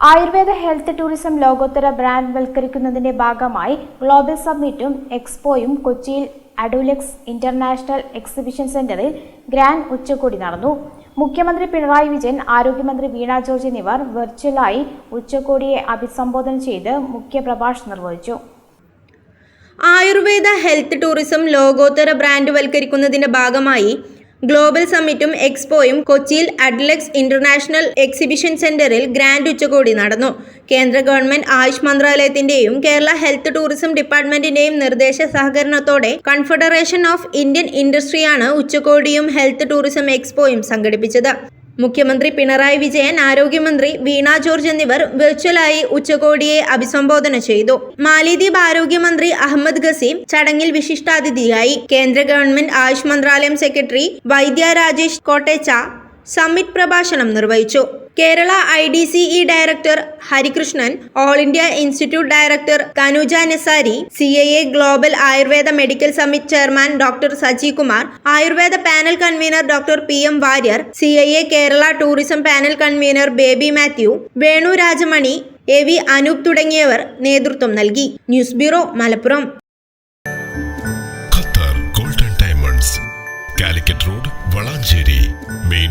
Ayurveda health tourism ലോകോത്തര brand വൽക്കരിക്കുന്നതിന്റെ ഭാഗമായി ഗ്ലോബൽ സമ്മിറ്റും എക്സ്പോയും കൊച്ചിയിൽ അഡുലെക്സ് ഇന്റർനാഷണൽ എക്സിബിഷൻ സെന്ററിൽ ഗ്രാൻഡ് ഉച്ചകോടി നടന്നു. മുഖ്യമന്ത്രി പിണറായി വിജയൻ ആരോഗ്യമന്ത്രി വീണ ജോർജ് എന്നിവർ വെർച്വലായി ഉച്ചകോടിയെ അഭിസംബോധന ചെയ്ത് മുഖ്യപ്രഭാഷണം നിർവഹിച്ചു. ആയുർവേദ ഹെൽത്ത് ടൂറിസം ലോകോത്തര ബ്രാൻഡ് വൽക്കരിക്കുന്നതിന്റെ ഭാഗമായി ഗ്ലോബൽ സമ്മിറ്റും എക്സ്പോയും കൊച്ചിയിൽ അഡ്ലക്സ് ഇന്റർനാഷണൽ എക്സിബിഷൻ സെന്ററിൽ ഗ്രാൻഡ് ഉച്ചകോടി നടന്നു. കേന്ദ്ര ഗവൺമെന്റ് ആയുഷ് മന്ത്രാലയത്തിന്റെയും കേരള ഹെൽത്ത് ടൂറിസം ഡിപ്പാർട്ട്മെന്റിന്റെയും നിർദ്ദേശ സഹകരണത്തോടെ കൺഫെഡറേഷൻ ഓഫ് ഇന്ത്യൻ ഇൻഡസ്ട്രിയാണ് ഉച്ചകോടിയും ഹെൽത്ത് ടൂറിസം എക്സ്പോയും സംഘടിപ്പിച്ചത്. മുഖ്യമന്ത്രി പിണറായി വിജയൻ ആരോഗ്യമന്ത്രി വീണ ജോർജ് എന്നിവർ വെർച്വലായി ഉച്ചകോടിയെ അഭിസംബോധന ചെയ്തു. മാലിദ്വീപ് ആരോഗ്യമന്ത്രി അഹമ്മദ് ഗസീം ചടങ്ങിൽ വിശിഷ്ടാതിഥിയായി. കേന്ദ്ര ഗവൺമെന്റ് ആയുഷ് മന്ത്രാലയം സെക്രട്ടറി വൈദ്യ രാജേഷ് കോട്ടേച്ച സമ്മിറ്റ് പ്രഭാഷണം നിർവഹിച്ചു. Kerala I D C E director Harikrishnan all India institute director Kanuja Nasari C I A global Ayurveda medical summit chairman doctor Saji Kumar Ayurveda panel convener doctor P M Warrier C A Kerala tourism panel convener Baby Mathew Venu Rajamani A V Anoop തുടങ്ങിയവർ നേതൃത്വം നൽകി. News bureau Malappuram. Qatar golden diamonds Calicut road Valanchery main